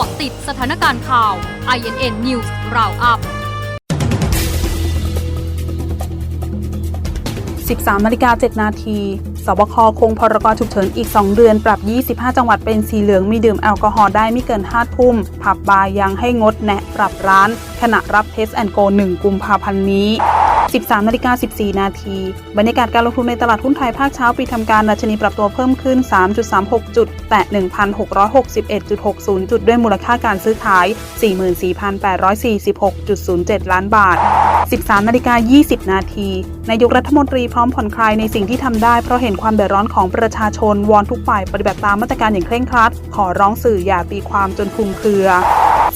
าะติดสถานการณ์ข่าว INN News Roundup 13นาฬิกา7นาทีสบคคงพรกฉุกเฉินอีก 2 เดือน ปรับ 25 จังหวัดเป็นสีเหลืองมีดื่มแอลกอฮอล์ได้ไม่เกิน 5 ทุ่ม ผับบาร์ยังให้งดแนะปรับร้าน ขณะรับเทสแอนโก 1 กุมภาพันธ์นี้ 13นาฬิกา14 นาที บรรยากาศการลงทุนในตลาดหุ้นไทยภาคเช้าปีทำการดัชนีปรับตัวเพิ่มขึ้น 3.36 จุด แตะ 1,661.60 จุด ด้วยมูลค่าการซื้อขาย 44,846.07 ล้านบาท 13นาฬิกา20 นาทีนายกรัฐมนตรีพร้อมผ่อนคลายในสิ่งที่ทำได้เพราะเห็นความเดือดร้อนของประชาชนวอนทุกฝ่ายปฏิบัติตามมาตรการอย่างเคร่งครัด ขอร้องสื่ออย่าตีความจนคลุมเครือ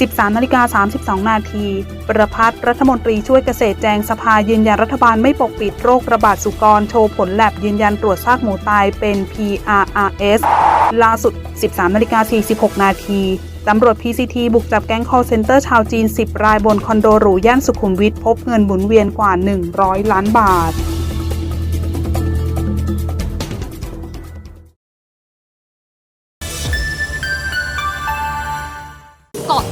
13นาฬิกา32 นาที ประพัฒน์รัฐมนตรีช่วยเกษตรแจงสภายืนยันรัฐบาลไม่ปกปิดโรคระบาดสุกร โชว์ผลแลบยืนยันตรวจซากหมูตายเป็น PRRS ล่าสุด 13นาฬิกา46 นาทีตำรวจ PCT บุกจับแก๊ง call center ชาวจีน 10 รายบนคอนโดหรูย่านสุขุมวิทพบเงินหมุนเวียนกว่า 100 ล้านบาท